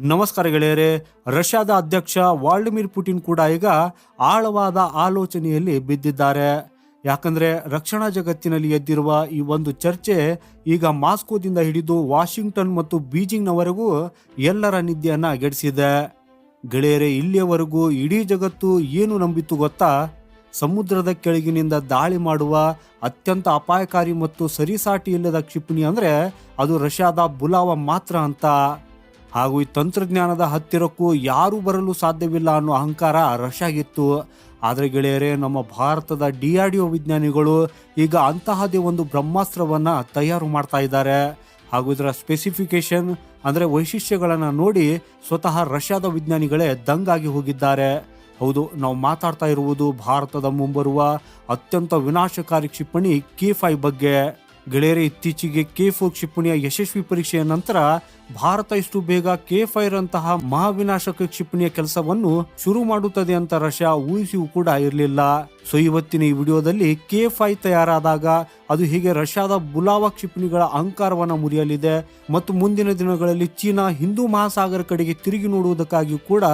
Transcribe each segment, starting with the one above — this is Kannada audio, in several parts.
ನಮಸ್ಕಾರ ಗೆಳೆಯರೆ, ರಷ್ಯಾದ ಅಧ್ಯಕ್ಷ ವಾಲ್ಡಿಮಿರ್ ಪುಟಿನ್ ಕೂಡ ಈಗ ಆಳವಾದ ಆಲೋಚನೆಯಲ್ಲಿ ಬಿದ್ದಿದ್ದಾರೆ. ಯಾಕಂದ್ರೆ ರಕ್ಷಣಾ ಜಗತ್ತಿನಲ್ಲಿ ಎದ್ದಿರುವ ಈ ಒಂದು ಚರ್ಚೆ ಈಗ ಮಾಸ್ಕೋದಿಂದ ಹಿಡಿದು ವಾಷಿಂಗ್ಟನ್ ಮತ್ತು ಬೀಜಿಂಗ್ನವರೆಗೂ ಎಲ್ಲರ ನಿದ್ದೆಯನ್ನ ಗೆಡಿಸಿದೆ. ಗೆಳೆಯರೆ, ಇಲ್ಲಿಯವರೆಗೂ ಇಡೀ ಜಗತ್ತು ಏನು ನಂಬಿತ್ತು ಗೊತ್ತಾ? ಸಮುದ್ರದ ಕೆಳಗಿನಿಂದ ದಾಳಿ ಮಾಡುವ ಅತ್ಯಂತ ಅಪಾಯಕಾರಿ ಮತ್ತು ಸರಿಸಾಟಿ ಇಲ್ಲದ ಕ್ಷಿಪಣಿ ಅಂದ್ರೆ ಅದು ರಷ್ಯಾದ ಬುಲಾವ ಮಾತ್ರ ಅಂತ. ಹಾಗೂ ಈ ತಂತ್ರಜ್ಞಾನದ ಹತ್ತಿರಕ್ಕೂ ಯಾರೂ ಬರಲು ಸಾಧ್ಯವಿಲ್ಲ ಅನ್ನೋ ಅಹಂಕಾರ ರಷ್ಯಾಗಿತ್ತು ಆದರೆ ಗೆಳೆಯರೇ, ನಮ್ಮ ಭಾರತದ ಡಿ ಆರ್ ಡಿ ಒ ವಿಜ್ಞಾನಿಗಳು ಈಗ ಅಂತಹದೇ ಒಂದು ಬ್ರಹ್ಮಾಸ್ತ್ರವನ್ನು ತಯಾರು ಮಾಡ್ತಾ ಇದ್ದಾರೆ. ಹಾಗೂ ಇದರ ಸ್ಪೆಸಿಫಿಕೇಶನ್ ಅಂದರೆ ವೈಶಿಷ್ಟ್ಯಗಳನ್ನು ನೋಡಿ ಸ್ವತಃ ರಷ್ಯಾದ ವಿಜ್ಞಾನಿಗಳೇ ದಂಗಾಗಿ ಹೋಗಿದ್ದಾರೆ. ಹೌದು, ನಾವು ಮಾತಾಡ್ತಾ ಇರುವುದು ಭಾರತದ ಮುಂಬರುವ ಅತ್ಯಂತ ವಿನಾಶಕಾರಿ ಕ್ಷಿಪಣಿ ಕೆ ಫೈವ್ ಬಗ್ಗೆ. ಗೆಳೆಯರೆ, ಇತ್ತೀಚೆಗೆ ಕೆ ಫೋರ್ ಕ್ಷಿಪಣಿಯ ಯಶಸ್ವಿ ಪರೀಕ್ಷೆಯ ನಂತರ ಭಾರತ ಇಷ್ಟು ಬೇಗ ಕೆ ಫೈರ್ ಅಂತಹ ಮಹಾವಿನಾಶಕ ಕ್ಷಿಪಣಿಯ ಕೆಲಸವನ್ನು ಶುರು ಮಾಡುತ್ತದೆ ಅಂತ ರಷ್ಯಾ ಊಹಿಸಿಯೂ ಕೂಡ ಇರಲಿಲ್ಲ. ಸೊ ಇವತ್ತಿನ ಈ ವಿಡಿಯೋದಲ್ಲಿ ಕೆ ಫೈ ತಯಾರಾದಾಗ ಅದು ಹೀಗೆ ರಷ್ಯಾದ ಬುಲಾವ ಕ್ಷಿಪಣಿಗಳ ಅಹಂಕಾರವನ್ನು ಮುರಿಯಲಿದೆ ಮತ್ತು ಮುಂದಿನ ದಿನಗಳಲ್ಲಿ ಚೀನಾ ಹಿಂದೂ ಮಹಾಸಾಗರ ಕಡೆಗೆ ತಿರುಗಿ ನೋಡುವುದಕ್ಕಾಗಿಯೂ ಕೂಡ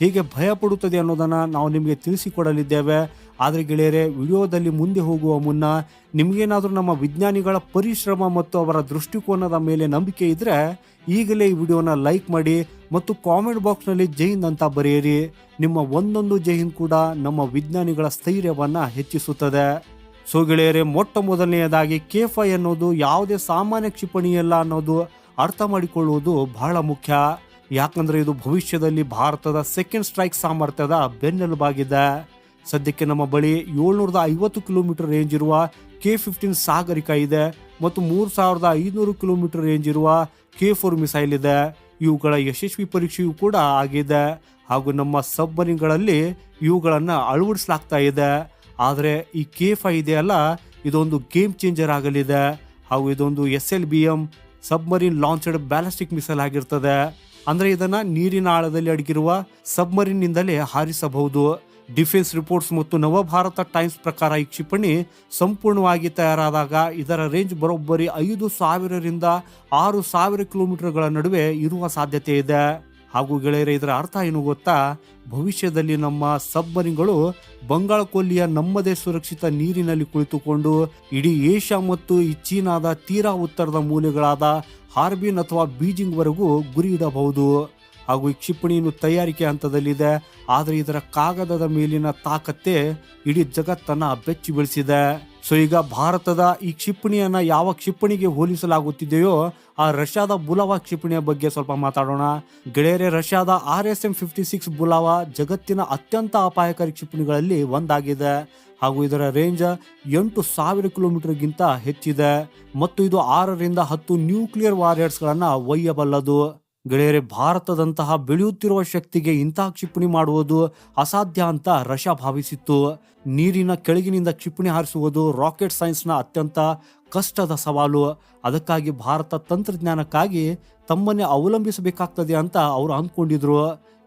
ಹೇಗೆ ಭಯ ಪಡುತ್ತದೆ ಅನ್ನೋದನ್ನ ನಾವು ನಿಮಗೆ ತಿಳಿಸಿಕೊಡಲಿದ್ದೇವೆ. ಆದರೆ ಗೆಳೆಯರೆ, ವಿಡಿಯೋದಲ್ಲಿ ಮುಂದೆ ಹೋಗುವ ಮುನ್ನ ನಿಮಗೇನಾದರೂ ನಮ್ಮ ವಿಜ್ಞಾನಿಗಳ ಪರಿಶ್ರಮ ಮತ್ತು ಅವರ ದೃಷ್ಟಿಕೋನದ ಮೇಲೆ ನಂಬಿಕೆ ಇದ್ದರೆ ಈಗಲೇ ಈ ವಿಡಿಯೋನ ಲೈಕ್ ಮಾಡಿ ಮತ್ತು ಕಾಮೆಂಟ್ ಬಾಕ್ಸ್ನಲ್ಲಿ ಜೈನ್ ಅಂತ ಬರೆಯಿರಿ. ನಿಮ್ಮ ಒಂದೊಂದು ಜೈ ಹಿಂದ್ ಕೂಡ ನಮ್ಮ ವಿಜ್ಞಾನಿಗಳ ಸ್ಥೈರ್ಯವನ್ನು ಹೆಚ್ಚಿಸುತ್ತದೆ. ಸೊ ಗೆಳೆಯರೆ, ಮೊಟ್ಟ ಮೊದಲನೆಯದಾಗಿ ಕೆಫೈ ಅನ್ನೋದು ಯಾವುದೇ ಸಾಮಾನ್ಯ ಕ್ಷಿಪಣಿಯಲ್ಲ ಅನ್ನೋದು ಅರ್ಥ ಮಾಡಿಕೊಳ್ಳುವುದು ಬಹಳ ಮುಖ್ಯ. ಯಾಕಂದ್ರೆ ಇದು ಭವಿಷ್ಯದಲ್ಲಿ ಭಾರತದ ಸೆಕೆಂಡ್ ಸ್ಟ್ರೈಕ್ ಸಾಮರ್ಥ್ಯದ ಬೆನ್ನೆಲುಬಾಗಿದೆ. ಸದ್ಯಕ್ಕೆ ನಮ್ಮ ಬಳಿ ಏಳ್ನೂರದ ಐವತ್ತು ಕಿಲೋಮೀಟರ್ ರೇಂಜ್ ಇರುವ ಕೆ ಫಿಫ್ಟೀನ್ ಸಾಗರಿಕ ಇದೆ ಮತ್ತು ಮೂರು ಸಾವಿರದ ಐದುನೂರು ಕಿಲೋಮೀಟರ್ ರೇಂಜ್ ಇರುವ ಕೆ ಫೋರ್ ಮಿಸೈಲ್ ಇದೆ. ಇವುಗಳ ಯಶಸ್ವಿ ಪರೀಕ್ಷೆಯೂ ಕೂಡ ಆಗಿದೆ. ಹಾಗೂ ನಮ್ಮ ಸಬ್ಮರಿನ್ಗಳಲ್ಲಿ ಇವುಗಳನ್ನು ಅಳವಡಿಸಲಾಗ್ತಾ ಇದೆ. ಆದರೆ ಈ ಕೆ ಫೈ ಇದೆಯಲ್ಲ ಇದೊಂದು ಗೇಮ್ ಚೇಂಜರ್ ಆಗಲಿದೆ. ಹಾಗೂ ಇದೊಂದು S L B M submarine launched ballistic missile ಆಗಿರ್ತದೆ. ಅಂದ್ರೆ ಇದನ್ನ ನೀರಿನ ಆಳದಲ್ಲಿ ಅಡಗಿರುವ ಸಬ್ಮರೀನ್ ನಿಂದಲೇ ಹಾರಿಸಬಹುದು. ಡಿಫೆನ್ಸ್ ರಿಪೋರ್ಟ್ಸ್ ಮತ್ತು ನವಭಾರತ ಟೈಮ್ಸ್ ಪ್ರಕಾರ ಈ ಕ್ಷಿಪಣಿ ಸಂಪೂರ್ಣವಾಗಿ ತಯಾರಾದಾಗ ಇದರ ರೇಂಜ್ ಬರೋಬ್ಬರಿ ಐದು ಸಾವಿರರಿಂದ ಆರು ಸಾವಿರ ಕಿಲೋಮೀಟರ್ಗಳ ನಡುವೆ ಇರುವ ಸಾಧ್ಯತೆ ಇದೆ. ಹಾಗೂ ಗೆಳೆಯರೆ, ಇದರ ಅರ್ಥ ಏನು ಗೊತ್ತಾ? ಭವಿಷ್ಯದಲ್ಲಿ ನಮ್ಮ ಸಬ್ಮರಿನ್ಗಳು ಬಂಗಾಳ ಕೊಲ್ಲಿಯ ನಮ್ಮದೇ ಸುರಕ್ಷಿತ ನೀರಿನಲ್ಲಿ ಕುಳಿತುಕೊಂಡು ಇಡೀ ಏಷ್ಯಾ ಮತ್ತು ಈ ಚೀನಾದ ತೀರಾ ಉತ್ತರದ ಮೂಲೆಗಳಾದ ಹಾರ್ಬಿನ್ ಅಥವಾ ಬೀಜಿಂಗ್ವರೆಗೂ ಗುರಿ ಇಡಬಹುದು. ಹಾಗೂ ಈ ಕ್ಷಿಪಣಿಯನ್ನು ತಯಾರಿಕೆ ಹಂತದಲ್ಲಿದೆ. ಆದರೆ ಇದರ ಕಾಗದದ ಮೇಲಿನ ತಾಕತ್ತೆ ಇಡೀ ಜಗತ್ತನ್ನ ಬೆಚ್ಚಿ ಬೆಳೆಸಿದೆ. ಸೊ ಈಗ ಭಾರತದ ಈ ಕ್ಷಿಪಣಿಯನ್ನ ಯಾವ ಕ್ಷಿಪಣಿಗೆ ಹೋಲಿಸಲಾಗುತ್ತಿದೆಯೋ, ಆ ರಷ್ಯಾದ ಬುಲಾವ ಕ್ಷಿಪಣಿಯ ಬಗ್ಗೆ ಸ್ವಲ್ಪ ಮಾತಾಡೋಣ. ಗೆಳೆಯರೆ, ರಷ್ಯಾದ R S M fifty six Bulava ಜಗತ್ತಿನ ಅತ್ಯಂತ ಅಪಾಯಕಾರಿ ಕ್ಷಿಪಣಿಗಳಲ್ಲಿ ಒಂದಾಗಿದೆ. ಹಾಗೂ ಇದರ ರೇಂಜ್ ಎಂಟು ಸಾವಿರ ಕಿಲೋಮೀಟರ್ಗಿಂತ ಹೆಚ್ಚಿದೆ. ಮತ್ತು ಇದು ಆರರಿಂದ ಹತ್ತು ನ್ಯೂಕ್ಲಿಯರ್ ವಾರಿಯರ್ಸ್ಗಳನ್ನು ಒಯ್ಯಬಲ್ಲದು. ಗೆಳೆಯರೆ, ಭಾರತದಂತಹ ಬೆಳೆಯುತ್ತಿರುವ ಶಕ್ತಿಗೆ ಇಂತಹ ಕ್ಷಿಪಣಿ ಮಾಡುವುದು ಅಸಾಧ್ಯ ಅಂತ ರಷ್ಯಾ ಭಾವಿಸಿತ್ತು. ನೀರಿನ ಕೆಳಗಿನಿಂದ ಕ್ಷಿಪಣಿ ಹಾರಿಸುವುದು ರಾಕೆಟ್ ಸೈನ್ಸ್ನ ಅತ್ಯಂತ ಕಷ್ಟದ ಸವಾಲು. ಅದಕ್ಕಾಗಿ ಭಾರತ ತಂತ್ರಜ್ಞಾನಕ್ಕಾಗಿ ತಮ್ಮನ್ನೇ ಅವಲಂಬಿಸಬೇಕಾಗ್ತದೆ ಅಂತ ಅವರು ಅಂದ್ಕೊಂಡಿದ್ರು.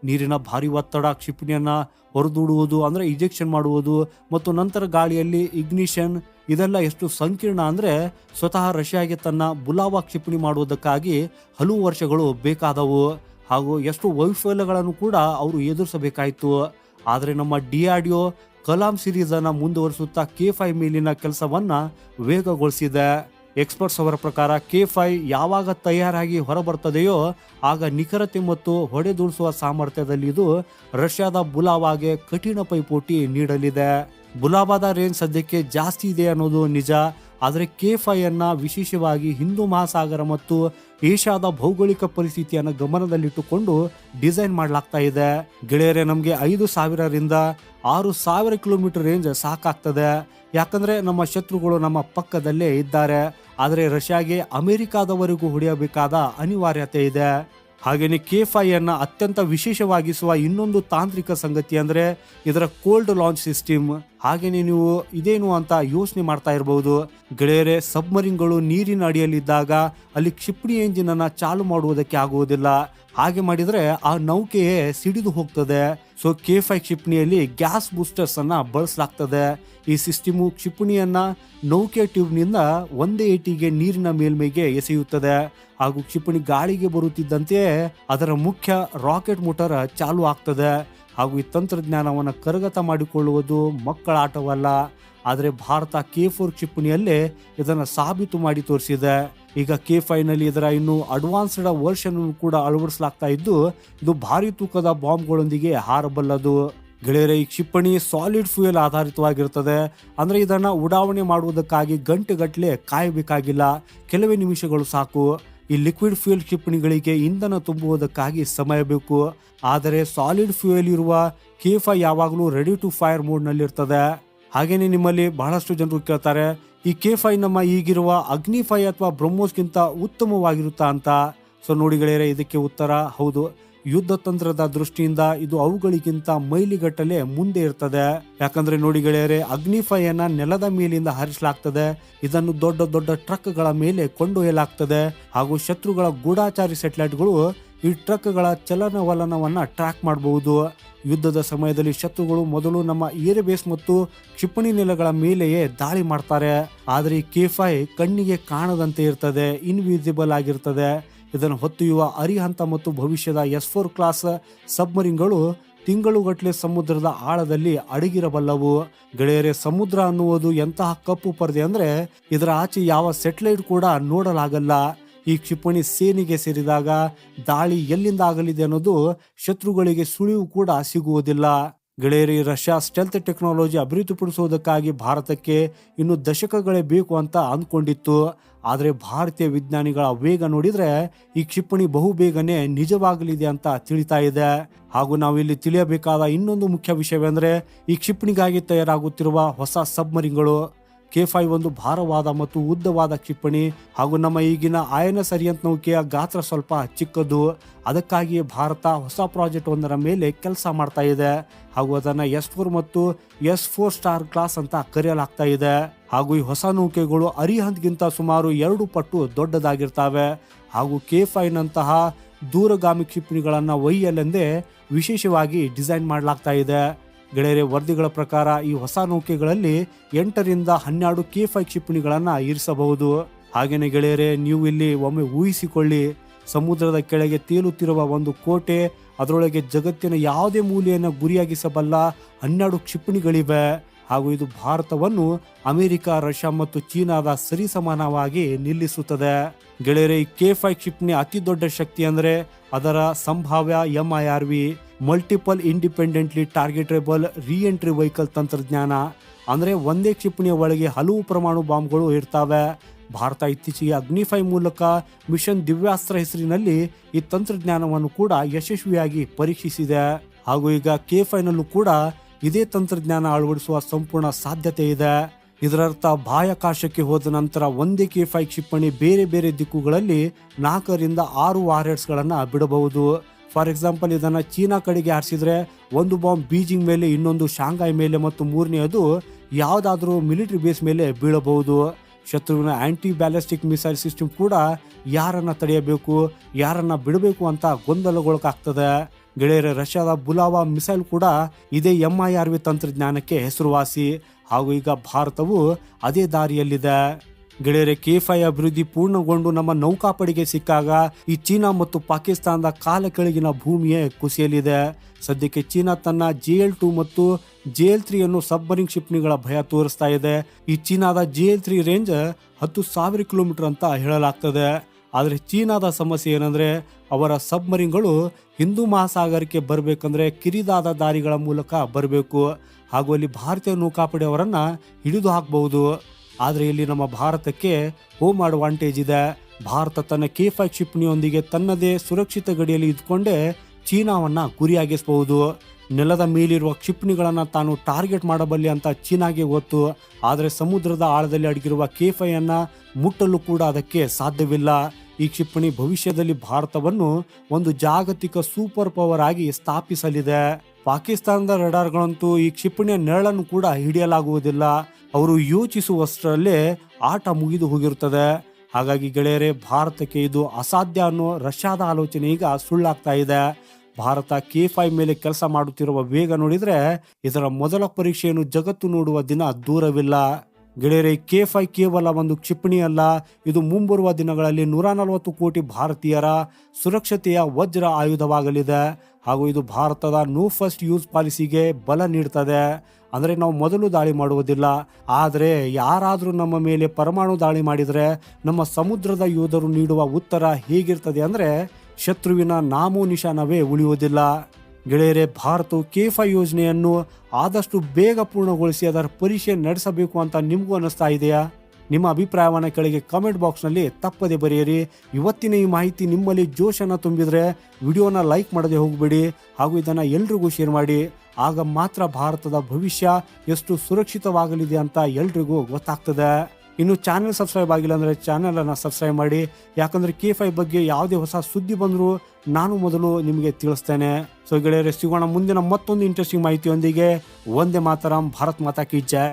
ನೀರಿನ ಭಾರಿ ಒತ್ತಡ, ಕ್ಷಿಪಣಿಯನ್ನು ಹೊರದೂಡುವುದು, ಅಂದ್ರೆ ಇಂಜೆಕ್ಷನ್ ಮಾಡುವುದು, ಮತ್ತು ನಂತರ ಗಾಳಿಯಲ್ಲಿ ಇಗ್ನಿಷನ್ ಇದೆಲ್ಲ ಎಷ್ಟು ಸಂಕೀರ್ಣ ಅಂದರೆ ಸ್ವತಃ ರಷ್ಯಾಗೆ ತನ್ನ ಬುಲಾವ ಕ್ಷಿಪಣಿ ಮಾಡುವುದಕ್ಕಾಗಿ ಹಲವು ವರ್ಷಗಳು ಬೇಕಾದವು ಹಾಗೂ ಎಷ್ಟು ವೈಫಲ್ಯಗಳನ್ನು ಕೂಡ ಅವರು ಎದುರಿಸಬೇಕಾಯಿತು. ಆದರೆ ನಮ್ಮ D R D O Kalam ಸಿರೀಸನ್ನು ಮುಂದುವರಿಸುತ್ತಾ ಕೆ ಫೈ ಮೇಲಿನ ಕೆಲಸವನ್ನು ವೇಗಗೊಳಿಸಿದೆ. ಎಕ್ಸ್ಪರ್ಟ್ಸ್ ಅವರ ಪ್ರಕಾರ ಕೆ ಫೈ ಯಾವಾಗ ತಯಾರಾಗಿ ಹೊರಬರ್ತದೆಯೋ ಆಗ ನಿಖರತೆ ಮತ್ತು ಹೊಡೆದೂಡಿಸುವ ಸಾಮರ್ಥ್ಯದಲ್ಲಿ ಇದು ರಷ್ಯಾದ ಬುಲಾವಾಗೆ ಕಠಿಣ ಪೈಪೋಟಿ ನೀಡಲಿದೆ. ಬುಲಾವಾದ ರೇಂಜ್ ಸದ್ಯಕ್ಕೆ ಜಾಸ್ತಿ ಇದೆ ಅನ್ನೋದು ನಿಜ. ಆದರೆ ಕೆ ಅನ್ನ ವಿಶೇಷವಾಗಿ ಹಿಂದೂ ಮಹಾಸಾಗರ ಮತ್ತು ಏಷ್ಯಾದ ಭೌಗೋಳಿಕ ಪರಿಸ್ಥಿತಿಯನ್ನು ಗಮನದಲ್ಲಿಟ್ಟುಕೊಂಡು ಡಿಸೈನ್ ಮಾಡಲಾಗ್ತಾ ಇದೆ. ಗೆಳೆಯರೆ, ನಮಗೆ ಐದು ಸಾವಿರರಿಂದ ಆರು ಸಾವಿರ ಕಿಲೋಮೀಟರ್ ರೇಂಜ್ ಸಾಕಾಗ್ತದೆ. ಯಾಕಂದ್ರೆ ನಮ್ಮ ಶತ್ರುಗಳು ನಮ್ಮ ಪಕ್ಕದಲ್ಲೇ ಇದ್ದಾರೆ. ಆದರೆ ರಷ್ಯಾಗೆ ಅಮೆರಿಕಾದವರೆಗೂ ಹೊಡೆಯಬೇಕಾದ ಅನಿವಾರ್ಯತೆ ಇದೆ. ಹಾಗೆಯೇ ಕೆ ಅನ್ನ ಅತ್ಯಂತ ವಿಶೇಷವಾಗಿಸುವ ಇನ್ನೊಂದು ತಾಂತ್ರಿಕ ಸಂಗತಿ ಅಂದ್ರೆ ಇದರ ಕೋಲ್ಡ್ ಲಾಂಚ್ ಸಿಸ್ಟಮ್ ಹಾಗೇನೆ ನೀವು ಇದೇನು ಅಂತ ಯೋಚನೆ ಮಾಡ್ತಾ ಇರಬಹುದು ಗೆಳೆಯರೆ ಸಬ್ಮರಿನ್ಗಳು ನೀರಿನ ಅಡಿಯಲ್ಲಿದ್ದಾಗ ಅಲ್ಲಿ ಕ್ಷಿಪಣಿ ಎಂಜಿನ್ ಅನ್ನ ಚಾಲು ಮಾಡುವುದಕ್ಕೆ ಆಗುವುದಿಲ್ಲ. ಹಾಗೆ ಮಾಡಿದ್ರೆ ಆ ನೌಕೆಯೇ ಸಿಡಿದು ಹೋಗ್ತದೆ. ಸೊ ಕೆ ಫೈ ಕ್ಷಿಪಣಿಯಲ್ಲಿ ಗ್ಯಾಸ್ ಬೂಸ್ಟರ್ಸ್ ಅನ್ನ ಬಳಸಲಾಗ್ತದೆ. ಈ ಸಿಸ್ಟಮು ಕ್ಷಿಪಣಿಯನ್ನ ನೌಕೆ ಟ್ಯೂಬ್ನಿಂದ ಒಂದೇ ಏಟಿಗೆ ನೀರಿನ ಮೇಲ್ಮೈಗೆ ಎಸೆಯುತ್ತದೆ. ಹಾಗೂ ಕ್ಷಿಪಣಿ ಗಾಳಿಗೆ ಬರುತ್ತಿದ್ದಂತೆಯೇ ಅದರ ಮುಖ್ಯ ರಾಕೆಟ್ ಮೋಟರ್ ಚಾಲು ಆಗ್ತದೆ. ಹಾಗೂ ಈ ತಂತ್ರಜ್ಞಾನವನ್ನು ಕರಗತ ಮಾಡಿಕೊಳ್ಳುವುದು ಮಕ್ಕಳ ಆಟವಲ್ಲ. ಆದರೆ ಭಾರತ ಕೆ ಫೋರ್ ಕ್ಷಿಪಣಿಯಲ್ಲೇ ಇದನ್ನು ಸಾಬೀತು ಮಾಡಿ ತೋರಿಸಿದೆ. ಈಗ ಕೆ ಫೈನಲ್ಲಿ ಇದರ ಇನ್ನು ಅಡ್ವಾನ್ಸ್ಡ್ ವರ್ಷನ್ ಕೂಡ ಅಳವಡಿಸಲಾಗ್ತಾ ಇದ್ದು, ಇದು ಭಾರಿ ತೂಕದ ಬಾಂಬ್ಗಳೊಂದಿಗೆ ಹಾರಬಲ್ಲದು. ಗೆಳೆಯರ, ಈ ಕ್ಷಿಪಣಿ ಸಾಲಿಡ್ ಫ್ಯೂಯಲ್ ಆಧಾರಿತವಾಗಿರುತ್ತದೆ. ಅಂದ್ರೆ ಇದನ್ನ ಉಡಾವಣೆ ಮಾಡುವುದಕ್ಕಾಗಿ ಗಂಟೆಗಟ್ಟಲೆ ಕಾಯಬೇಕಾಗಿಲ್ಲ. ಕೆಲವೇ ನಿಮಿಷಗಳು ಸಾಕು. ಈ ಲಿಕ್ವಿಡ್ ಫ್ಯೂಯಲ್ ಕ್ಷಿಪಣಿಗಳಿಗೆ ಇಂಧನ ತುಂಬುವುದಕ್ಕಾಗಿ ಸಮಯ ಬೇಕು. ಆದರೆ ಸಾಲಿಡ್ ಫ್ಯೂಯಲ್ ಇರುವ ಕೆ ಫೈ ಯಾವಾಗಲೂ ರೆಡಿ ಟು ಫೈರ್ ಮೋಡ್ ಹಾಗೇನೆ ನಿಮ್ಮಲ್ಲಿ ಬಹಳಷ್ಟು ಜನರು ಕೇಳ್ತಾರೆ, ಈ ಕೆ ಫೈ ನಮ್ಮ ಈಗಿರುವ ಅಗ್ನಿ ಫೈ ಅಥವಾ ಬ್ರಹ್ಮೋಸ್ಗಿಂತ ಉತ್ತಮವಾಗಿರುತ್ತಾ ಅಂತ. ಸೊ ನೋಡಿ ಗೆಳೆಯರೆ, ಇದಕ್ಕೆ ಉತ್ತರ ಹೌದು. ಯುದ್ಧ ತಂತ್ರದ ದೃಷ್ಟಿಯಿಂದ ಇದು ಅವುಗಳಿಗಿಂತ ಮೈಲಿಗಟ್ಟಲೆ ಮುಂದೆ ಇರ್ತದೆ. ಯಾಕಂದ್ರೆ ನೋಡಿ ಗೆಳೆಯರೆ ಅಗ್ನಿಫೈಯನ್ನ ನೆಲದ ಮೇಲಿಂದ ಹರಿಸಲಾಗ್ತದೆ. ಇದನ್ನು ದೊಡ್ಡ ದೊಡ್ಡ ಟ್ರಕ್ಗಳ ಮೇಲೆ ಕೊಂಡೊಯ್ಯಲಾಗ್ತದೆ. ಹಾಗೂ ಶತ್ರುಗಳ ಗೂಢಾಚಾರಿ ಸೆಟಲೈಟ್ಗಳು ಈ ಟ್ರಕ್ಗಳ ಚಲನವಲನವನ್ನು ಟ್ರ್ಯಾಕ್ ಮಾಡಬಹುದು ಯುದ್ಧದ ಸಮಯದಲ್ಲಿ ಶತ್ರುಗಳು ಮೊದಲು ನಮ್ಮ ಏರ್ ಬೇಸ್ ಮತ್ತು ಕ್ಷಿಪಣಿ ನೆಲೆಗಳ ಮೇಲೆಯೇ ದಾಳಿ ಮಾಡ್ತಾರೆ. ಆದರೆ ಈ ಕೆಫೈ ಕಣ್ಣಿಗೆ ಕಾಣದಂತೆ ಇರ್ತದೆ ಇನ್ವಿಸಿಬಲ್ ಆಗಿರ್ತದೆ. ಇದನ್ನು ಹೊತ್ತೊಯ್ಯುವ ಅರಿಹಂತ ಮತ್ತು ಭವಿಷ್ಯದ ಎಸ್ ಫೋರ್ ಕ್ಲಾಸ್ ಸಬ್ಮರಿನ್ಗಳು ತಿಂಗಳುಗಟ್ಟಲೆ ಸಮುದ್ರದ ಆಳದಲ್ಲಿ ಅಡಗಿರಬಲ್ಲವು. ಗೆಳೆಯರೆ, ಸಮುದ್ರ ಅನ್ನುವುದು ಎಂತಹ ಕಪ್ಪು ಪರದೆ ಅಂದ್ರೆ ಇದರ ಆಚೆ ಯಾವ ಸೆಟಲೈಟ್ ಕೂಡ ನೋಡಲಾಗಲ್ಲ. ಈ ಕ್ಷಿಪಣಿ ಸೇನೆಗೆ ಸೇರಿದಾಗ ದಾಳಿ ಎಲ್ಲಿಂದ ಆಗಲಿದೆ ಅನ್ನೋದು ಶತ್ರುಗಳಿಗೆ ಸುಳಿವು ಕೂಡ ಸಿಗುವುದಿಲ್ಲ. ಗೆಳೆಯರಿ, ರಷ್ಯಾ ಸ್ಟೆಲ್ತ್ ಟೆಕ್ನಾಲಜಿ ಅಭಿವೃದ್ಧಿಪಡಿಸುವುದಕ್ಕಾಗಿ ಭಾರತಕ್ಕೆ ಇನ್ನು ದಶಕಗಳೇ ಬೇಕು ಅಂತ ಅಂದ್ಕೊಂಡಿತ್ತು. ಆದರೆ ಭಾರತೀಯ ವಿಜ್ಞಾನಿಗಳ ವೇಗ ನೋಡಿದರೆ ಈ ಕ್ಷಿಪಣಿ ಬಹು ಬೇಗನೆ ನಿಜವಾಗಲಿದೆ ಅಂತ ತಿಳಿತಾ ಇದೆ. ಹಾಗೂ ನಾವು ಇಲ್ಲಿ ತಿಳಿಯಬೇಕಾದ ಇನ್ನೊಂದು ಮುಖ್ಯ ವಿಷಯವೆಂದರೆ ಈ ಕ್ಷಿಪಣಿಗಾಗಿ ತಯಾರಾಗುತ್ತಿರುವ ಹೊಸ ಸಬ್ಮರಿನ್ಗಳು. ಕೆ ಫೈವ್ ಒಂದು ಭಾರವಾದ ಮತ್ತು ಉದ್ದವಾದ ಕ್ಷಿಪಣಿ ಹಾಗೂ ನಮ್ಮ ಈಗಿನ ಆಯನ ಸರಿಯಂತ ನೌಕೆಯ ಗಾತ್ರ ಸ್ವಲ್ಪ ಚಿಕ್ಕದು. ಅದಕ್ಕಾಗಿಯೇ ಭಾರತ ಹೊಸ ಪ್ರಾಜೆಕ್ಟ್ ಒಂದರ ಮೇಲೆ ಕೆಲಸ ಮಾಡ್ತಾ ಇದೆ ಹಾಗೂ ಅದನ್ನ ಎಸ್ ಫೋರ್ ಮತ್ತು ಎಸ್ ಫೋರ್ ಸ್ಟಾರ್ ಕ್ಲಾಸ್ ಅಂತ ಕರೆಯಲಾಗ್ತಾ ಇದೆ. ಹಾಗೂ ಈ ಹೊಸ ನೌಕೆಗಳು ಅರಿಹಂತ್ಗಿಂತ ಸುಮಾರು ಎರಡು ಪಟ್ಟು ದೊಡ್ಡದಾಗಿರ್ತವೆ. ಹಾಗೂ ಕೆ ಫೈನಂತಹ ದೂರಗಾಮಿ ಕ್ಷಿಪಣಿಗಳನ್ನು ಒಯ್ಯಲೆಂದೇ ವಿಶೇಷವಾಗಿ ಡಿಸೈನ್ ಮಾಡಲಾಗ್ತಾ ಇದೆ. ಗೆಳೆಯರೆ, ವರದಿಗಳ ಪ್ರಕಾರ ಈ ಹೊಸ ನೌಕೆಗಳಲ್ಲಿ ಎಂಟರಿಂದ ಹನ್ನೆರಡು ಕೆ ಫೈ ಕ್ಷಿಪಣಿಗಳನ್ನ ಇರಿಸಬಹುದು. ಹಾಗೇನೆ ಗೆಳೆಯರೆ, ನೀವು ಇಲ್ಲಿ ಒಮ್ಮೆ ಊಹಿಸಿಕೊಳ್ಳಿ. ಸಮುದ್ರದ ಕೆಳಗೆ ತೇಲುತ್ತಿರುವ ಒಂದು ಕೋಟೆ, ಅದರೊಳಗೆ ಜಗತ್ತಿನ ಯಾವುದೇ ಮೂಲೆಯನ್ನು ಗುರಿಯಾಗಿಸಬಲ್ಲ ಹನ್ನೆರಡು ಕ್ಷಿಪಣಿಗಳಿವೆ. ಹಾಗೂ ಇದು ಭಾರತವನ್ನು ಅಮೆರಿಕ, ರಷ್ಯಾ ಮತ್ತು ಚೀನಾದ ಸರಿಸಮಾನವಾಗಿ ನಿಲ್ಲಿಸುತ್ತದೆ. ಗೆಳೆಯರೆ ಕೆ ಫೈ ಕ್ಷಿಪಣಿ ಅತಿ ದೊಡ್ಡ ಶಕ್ತಿ ಅಂದ್ರೆ ಅದರ ಸಂಭಾವ್ಯ M I R V multiple independently targetable entry vehicle ತಂತ್ರಜ್ಞಾನ. ಅಂದ್ರೆ ಒಂದೇ ಕ್ಷಿಪಣಿಯ ಒಳಗೆ ಹಲವು ಪ್ರಮಾಣು ಬಾಂಬ್ಗಳು ಇರ್ತವೆ. ಭಾರತ ಇತ್ತೀಚೆಗೆ ಅಗ್ನಿಫೈ ಮೂಲಕ ಮಿಷನ್ ದಿವ್ಯಾಸ್ತ್ರ ಹೆಸರಿನಲ್ಲಿ ಈ ತಂತ್ರಜ್ಞಾನವನ್ನು ಕೂಡ ಯಶಸ್ವಿಯಾಗಿ ಪರೀಕ್ಷಿಸಿದೆ. ಹಾಗೂ ಈಗ ಕೆ ಫೈನಲ್ಲೂ ಕೂಡ ಇದೇ ತಂತ್ರಜ್ಞಾನ ಅಳವಡಿಸುವ ಸಂಪೂರ್ಣ ಸಾಧ್ಯತೆ ಇದೆ. ಇದರರ್ಥ ಬಾಹ್ಯಾಕಾಶಕ್ಕೆ ಹೋದ ನಂತರ ಒಂದೇ ಕೆ ಫೈ ಕ್ಷಿಪಣಿ ಬೇರೆ ಬೇರೆ ದಿಕ್ಕುಗಳಲ್ಲಿ ನಾಲ್ಕರಿಂದ ಆರು ವಾರಿಯರ್ಸ್ಗಳನ್ನ ಬಿಡಬಹುದು. ಫಾರ್ ಎಕ್ಸಾಂಪಲ್ ಇದನ್ನ ಚೀನಾ ಕಡೆಗೆ ಹಾರಿಸಿದ್ರೆ ಒಂದು ಬಾಂಬ್ ಬೀಜಿಂಗ್ ಮೇಲೆ ಇನ್ನೊಂದು ಶಾಂಘಾಯ್ ಮೇಲೆ ಮತ್ತು ಮೂರನೆಯದು ಯಾವುದಾದ್ರೂ ಮಿಲಿಟರಿ ಬೇಸ್ ಮೇಲೆ ಬೀಳಬಹುದು. ಶತ್ರುವಿನ ಆಂಟಿ ಬ್ಯಾಲಿಸ್ಟಿಕ್ ಮಿಸೈಲ್ ಸಿಸ್ಟಮ್ ಕೂಡ ಯಾರನ್ನ ತಡೆಯಬೇಕು, ಯಾರನ್ನ ಬಿಡಬೇಕು ಅಂತ ಗೊಂದಲಗೊಳಕಾಗ್ತದೆ ಗೆಳೆಯರ ರಷ್ಯಾದ ಬುಲಾವಾ ಮಿಸೈಲ್ ಕೂಡ ಇದೇ ಎಂ ಐ ಆರ್ ವಿ ತಂತ್ರಜ್ಞಾನಕ್ಕೆ ಹೆಸರುವಾಸಿ. ಹಾಗೂ ಈಗ ಭಾರತವು ಅದೇ ದಾರಿಯಲ್ಲಿದೆ. ಗೆಳೆಯರೆ ಕೆ ಫೈ ಅಭಿವೃದ್ಧಿ ಪೂರ್ಣಗೊಂಡು ನಮ್ಮ ನೌಕಾಪಡೆಗೆ ಸಿಕ್ಕಾಗ ಈ ಚೀನಾ ಮತ್ತು ಪಾಕಿಸ್ತಾನದ ಕಾಲ ಕೆಳಗಿನ ಭೂಮಿಯೇ ಕುಸಿಯಲಿದೆ. ಸದ್ಯಕ್ಕೆ ಚೀನಾ ತನ್ನ ಜೆ ಎಲ್ ಟು ಮತ್ತು ಜೆ ಎಲ್ ತ್ರೀ ಅನ್ನು ಸಬ್ಮರಿನ್ ಕ್ಷಿಪಣಿಗಳ ಭಯ ತೋರಿಸ್ತಾ ಇದೆ. ಈ ಚೀನಾದ ಜೆ ಎಲ್ ತ್ರೀ ರೇಂಜ್ ಹತ್ತು ಸಾವಿರ ಕಿಲೋಮೀಟರ್ ಅಂತ ಹೇಳಲಾಗ್ತದೆ. ಆದರೆ ಚೀನಾದ ಸಮಸ್ಯೆ ಏನಂದರೆ ಅವರ ಸಬ್ಮರಿನ್ಗಳು ಹಿಂದೂ ಮಹಾಸಾಗರಕ್ಕೆ ಬರಬೇಕಂದ್ರೆ ಕಿರಿದಾದ ದಾರಿಗಳ ಮೂಲಕ ಬರಬೇಕು. ಹಾಗೂ ಅಲ್ಲಿ ಭಾರತೀಯ ನೌಕಾಪಡೆಯವರನ್ನ ಹಿಡಿದು ಹಾಕಬಹುದು. ಆದರೆ ಇಲ್ಲಿ ನಮ್ಮ ಭಾರತಕ್ಕೆ ಹೋಮ್ ಅಡ್ವಾಂಟೇಜ್ ಇದೆ. ಭಾರತ ತನ್ನ ಕೆ ಫೈ ಕ್ಷಿಪಣಿಯೊಂದಿಗೆ ತನ್ನದೇ ಸುರಕ್ಷಿತ ಗಡಿಯಲ್ಲಿ ಇದ್ಕೊಂಡೇ ಚೀನಾವನ್ನು ಗುರಿಯಾಗಿಸಬಹುದು. ನೆಲದ ಮೇಲಿರುವ ಕ್ಷಿಪಣಿಗಳನ್ನು ತಾನು ಟಾರ್ಗೆಟ್ ಮಾಡಬಲ್ಲೆ ಅಂತ ಚೀನಾಗೆ ಗೊತ್ತು. ಆದರೆ ಸಮುದ್ರದ ಆಳದಲ್ಲಿ ಅಡಗಿರುವ ಕೇಫೈಯನ್ನು ಮುಟ್ಟಲು ಕೂಡ ಅದಕ್ಕೆ ಸಾಧ್ಯವಿಲ್ಲ. ಈ ಕ್ಷಿಪಣಿ ಭವಿಷ್ಯದಲ್ಲಿ ಭಾರತವನ್ನು ಒಂದು ಜಾಗತಿಕ ಸೂಪರ್ ಪವರ್ ಆಗಿ ಸ್ಥಾಪಿಸಲಿದೆ. ಪಾಕಿಸ್ತಾನದ ರಡಾರ್ಗಳಂತೂ ಈ ಕ್ಷಿಪಣಿಯ ನೆರಳನ್ನು ಕೂಡ ಹಿಡಿಯಲಾಗುವುದಿಲ್ಲ. ಅವರು ಯೋಚಿಸುವಷ್ಟರಲ್ಲೇ ಆಟ ಮುಗಿದು ಹೋಗಿರುತ್ತದೆ. ಹಾಗಾಗಿ ಗೆಳೆಯರೇ, ಭಾರತಕ್ಕೆ ಇದು ಅಸಾಧ್ಯ ಅನ್ನೋ ರಷ್ಯಾದ ಆಲೋಚನೆ ಈಗ ಸುಳ್ಳಾಗ್ತಾ ಇದೆ. ಭಾರತ ಕೆ ಫೈವ್ ಮೇಲೆ ಕೆಲಸ ಮಾಡುತ್ತಿರುವ ವೇಗ ನೋಡಿದರೆ ಇದರ ಮೊದಲ ಪರೀಕ್ಷೆಯನ್ನು ಜಗತ್ತು ನೋಡುವ ದಿನ ದೂರವಿಲ್ಲ. ಗೆಳೆಯರೆ ಕೆ ಫೈ ಕೇವಲ ಒಂದು ಕ್ಷಿಪಣಿ ಅಲ್ಲ, ಇದು ಮುಂಬರುವ ದಿನಗಳಲ್ಲಿ ನೂರ ನಲವತ್ತು ಕೋಟಿ ಭಾರತೀಯರ ಸುರಕ್ಷತೆಯ ವಜ್ರ ಆಯುಧವಾಗಲಿದೆ. ಹಾಗೂ ಇದು ಭಾರತದ ನೋ ಫಸ್ಟ್ ಯೂಸ್ ಪಾಲಿಸಿಗೆ ಬಲ ನೀಡ್ತದೆ. ಅಂದರೆ ನಾವು ಮೊದಲು ದಾಳಿ ಮಾಡುವುದಿಲ್ಲ. ಆದರೆ ಯಾರಾದರೂ ನಮ್ಮ ಮೇಲೆ ಪರಮಾಣು ದಾಳಿ ಮಾಡಿದರೆ ನಮ್ಮ ಸಮುದ್ರದ ಯೋಧರು ನೀಡುವ ಉತ್ತರ ಹೇಗಿರ್ತದೆ ಅಂದರೆ ಶತ್ರುವಿನ ನಾಮೋ ನಿಶಾನವೇ ಉಳಿಯುವುದಿಲ್ಲ. ಗೆಳೆಯರೆ, ಭಾರತವು ಕೆ ಫೈ ಯೋಜನೆಯನ್ನು ಆದಷ್ಟು ಬೇಗ ಪೂರ್ಣಗೊಳಿಸಿ ಅದರ ಪರೀಕ್ಷೆ ನಡೆಸಬೇಕು ಅಂತ ನಿಮಗೂ ಅನ್ನಿಸ್ತಾ ಇದೆಯಾ? ನಿಮ್ಮ ಅಭಿಪ್ರಾಯವನ್ನು ಕೆಳಗೆ ಕಮೆಂಟ್ ಬಾಕ್ಸ್ನಲ್ಲಿ ತಪ್ಪದೆ ಬರೆಯಿರಿ. ಇವತ್ತಿನ ಈ ಮಾಹಿತಿ ನಿಮ್ಮಲ್ಲಿ ಜೋಶನ್ನು ತುಂಬಿದರೆ ವಿಡಿಯೋನ ಲೈಕ್ ಮಾಡದೆ ಹೋಗಬೇಡಿ ಹಾಗೂ ಇದನ್ನು ಎಲ್ರಿಗೂ ಶೇರ್ ಮಾಡಿ. ಆಗ ಮಾತ್ರ ಭಾರತದ ಭವಿಷ್ಯ ಎಷ್ಟು ಸುರಕ್ಷಿತವಾಗಲಿದೆ ಅಂತ ಎಲ್ರಿಗೂ ಗೊತ್ತಾಗ್ತದೆ. ಇನ್ನು ಚಾನೆಲ್ ಸಬ್ಸ್ಕ್ರೈಬ್ ಆಗಿಲ್ಲ ಅಂದರೆ ಚಾನಲನ್ನು ಸಬ್ಸ್ಕ್ರೈಬ್ ಮಾಡಿ. ಯಾಕಂದರೆ ಕೆ ಫೈ ಬಗ್ಗೆ ಯಾವುದೇ ಹೊಸ ಸುದ್ದಿ ಬಂದರೂ ನಾನು ಮೊದಲು ನಿಮಗೆ ತಿಳಿಸ್ತೇನೆ. ಸೊ ಗೆಳೆಯರೆ, ಸಿಗೋಣ ಮುಂದಿನ ಮತ್ತೊಂದು ಇಂಟ್ರೆಸ್ಟಿಂಗ್ ಮಾಹಿತಿಯೊಂದಿಗೆ. ಒಂದೇ ಮಾತರಂ, ಭಾರತ್ ಮಾತಾ ಕಿ ಜೈ.